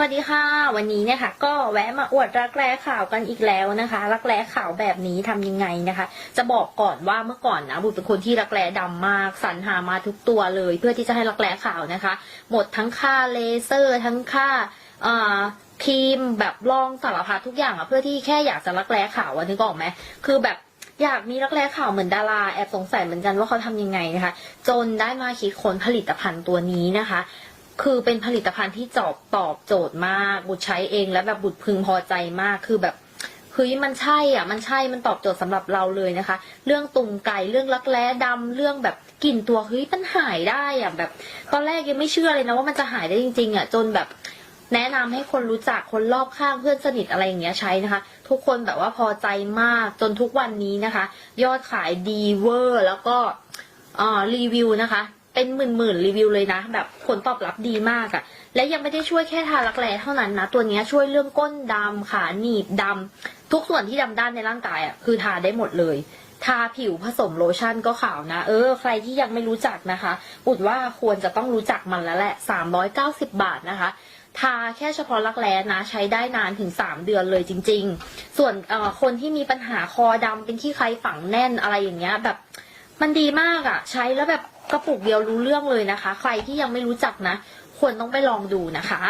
วัสดีค่ะ วันนี้เนี่ยค่ะก็แวะมาอวดรักแร้ข่าวกันอีกแล้วนะคะ รักแร้ข่าวแบบนี้ทำยังไงนะคะ จะบอกก่อนว่าเมื่อก่อนนะบุตรเป็นคนที่รักแร้ดำมากสรรหามาทุกตัวเลย เพื่อที่จะให้รักแร้ขาวนะคะ หมดทั้งค่าเลเซอร์ ทั้งค่าครีมแบบลองสารพัดทุกอย่างอะเพื่อที่แค่อยากจะรักแร้ขาวนึกออกไหมคือแบบอยากมีรักแร้ขาวเหมือนดาราแอบสงสัยเหมือนกันว่าเขาทำยังไงนะคะ จนได้มาคิดค้นผลิตภัณฑ์ตัวนี้นะคะ คือเป็นผลิตภัณฑ์ที่จอบตอบโจทย์มาก บุตรใช้เองแล้วแบบบุตรพึงพอใจมากคือแบบเฮ้ยมันใช่อะ มันใช่มันตอบโจทย์สำหรับเราเลยนะคะ เรื่องตุ่มไก่เรื่องรักแร้ดำเรื่องแบบกลิ่นตัวเฮ้ยมันหายได้อะแบบ ตอนแรกยังไม่เชื่อเลยนะว่ามันจะหายได้จริง ๆ อะ จนแบบแนะนำให้คนรู้จักคนรอบข้างเพื่อนสนิทอะไรอย่างเงี้ยใช้นะคะ ทุกคนแบบว่าพอใจมากจนทุกวันนี้นะคะ ยอดขายดีเวอร์ แล้วก็อ่ารีวิวนะคะ เป็นหมื่นหมื่นๆรีวิวเลยนะ แบบผลตอบรับดีมากอะ่ะและยังไม่ได้ช่วยแค่ทารักแร้เท่านั้นนะ ตัวนี้ช่วยเรื่องก้นดำขาหนีบดำทุกส่วนที่ดำด้านในร่างกายอะ่ะคือทาได้หมดเลย ทาผิวผสมโลชั่นก็ขาวนะ เออ ใครที่ยังไม่รู้จักนะคะอุดว่าควรจะต้องรู้จักมันแล้วแหละ 390 บาทนะคะทาแค่เฉพาะรักแร้นะ ใช้ได้นานถึง 3 เดือนเลยจริง ๆ ส่วนออคนที่มีปัญหาคอดำเป็นที่ใครฝังแน่นอะไรอย่างเงี้ยแบบมันดีมากอะ ใช้แล้วแบบ กระปุกเดียวรู้เรื่องเลยนะคะ ใครที่ยังไม่รู้จักนะ ควรต้องไปลองดูนะคะ